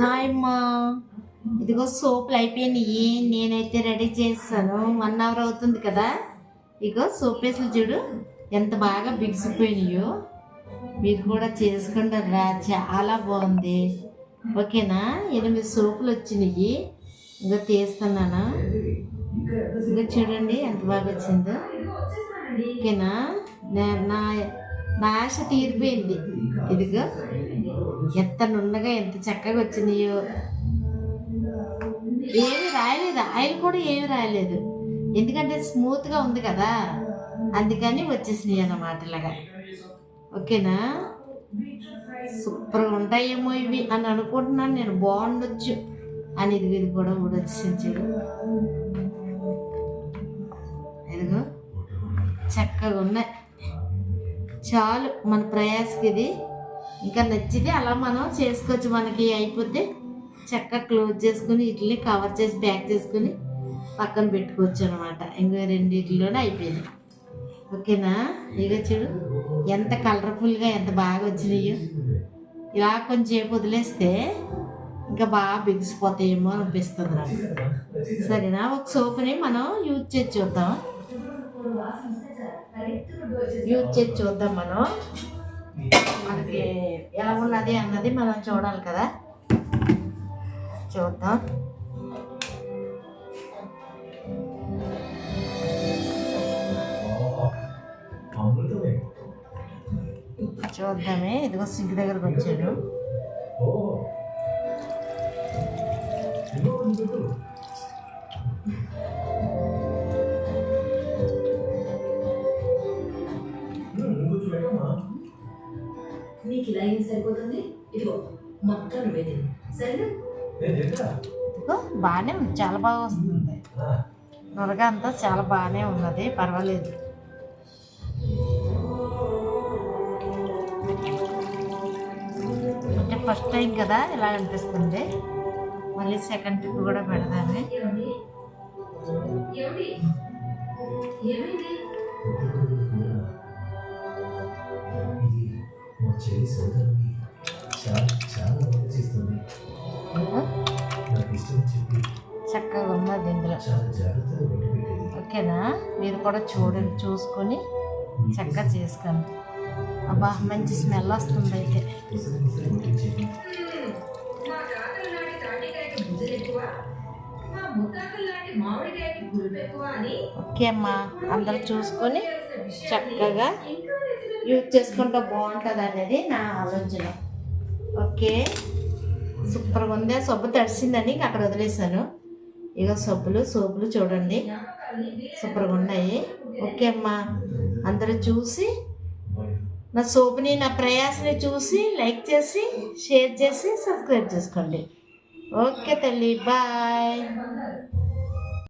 Hi అమ్మా. ఇదిగో సోపులు అయిపోయినాయి. నేనైతే రెడీ చేస్తాను వన్ అవర్ అవుతుంది కదా? ఇగో సోప్ వేసులు చూడు ఎంత బాగా బిగిసిపోయినాయో. మీరు కూడా చేసుకోండి రా చాలా బాగుంది. ఓకేనా? ఎనిమిది సోపులు వచ్చినాయి. ఇంకా తీస్తున్నాను? ఇంకా చూడండి ఎంత బాగా వచ్చిందో. ఓకేనా? నా నా ఆశ తీరిపోయింది. ఇదిగో. ఎంత నున్నగా ఎంత చక్కగా వచ్చినాయో ఏమి రాయలేదు. ఆయిల్ కూడా ఏమి రాయలేదు. ఎందుకంటే స్మూత్గా ఉంది కదా. అందుకని వచ్చేసినాయి అన్నమాట ఇలాగా. ఓకేనా? సూపర్గా ఉంటాయేమో ఇవి అని అనుకుంటున్నాను నేను. బాగుండొచ్చు. అని ఇది ఇది కూడా ఊడొచ్చేసింది చూడు ఇదిగో. చక్కగా ఉన్నాయి. చాలు. మన ప్రయాసకి ఇది ఇంకా నచ్చితే అలా మనం చేసుకోవచ్చు. మనకి అయిపోతే చక్కగా క్లోజ్ చేసుకుని ఇట్లని కవర్ చేసి ప్యాక్ చేసుకుని పక్కన పెట్టుకోవచ్చు అనమాట ఇంకా రెండిట్లోనే అయిపోయింది. ఓకేనా? ఇక చూడు ఎంత కలర్ఫుల్గా ఎంత బాగా వచ్చినాయో. ఇలా కొంచెంసేపు వదిలేస్తే ఇంకా బాగా బిగిసిపోతాయేమో అనిపిస్తుంది నాకు. సరేనా? ఒక సోపుని మనం యూజ్ చేసి చూద్దాం. యూజ్ చేసి చూద్దాం మనం. మనకి ఎలా ఉన్నది అన్నది మనం చూడాలి కదా. చూద్దాం. చూద్దామే. ఇదిగో సింక్ దగ్గరకు వచ్చాడు నీకు ఇలా ఏం సరిపోతుంది? ఇదిగో మొత్తం నువ్వే తిను. సరేనా. ఇదిగో బాగానే ఉంది. చాలా బాగా వస్తుంది. త్వరగా అంతా చాలా బాగానే ఉన్నది. పర్వాలేదు. అంటే ఫస్ట్ టైం కదా ఇలా అనిపిస్తుంది. మళ్ళీ సెకండ్ ట్రిప్ కూడా పెడదామే. ఏమైంది? చెల్లి సోదరుని చాలా నాకు ఇష్టం చెప్పి చక్కగా ఉన్నది ఇందులో చాలా జాగ్రత్తగా ఓకేనా? మీరు కూడా చూడండి చూసుకొని చక్కగా చేసుకోండి. అబ్బా మంచి స్మెల్ వస్తుంది అయితే. ఓకే అమ్మా అందరూ చూసుకొని చక్కగా యూజ్ చేసుకుంటే బాగుంటుంది అనేది నా ఆలోచన. ఓకే? సూపర్గా ఉంది. ఆ సబ్బు తడిసిందని అక్కడ వదిలేసాను ఇక సబ్బులు సోపులు చూడండి. సూపర్గా ఉన్నాయి. ఓకే అమ్మా. అందరూ చూసి నా సోపుని నా ప్రయాసని చూసి లైక్ చేసి షేర్ చేసి సబ్స్క్రైబ్ చేసుకోండి. ఓకే తల్లి. బాయ్.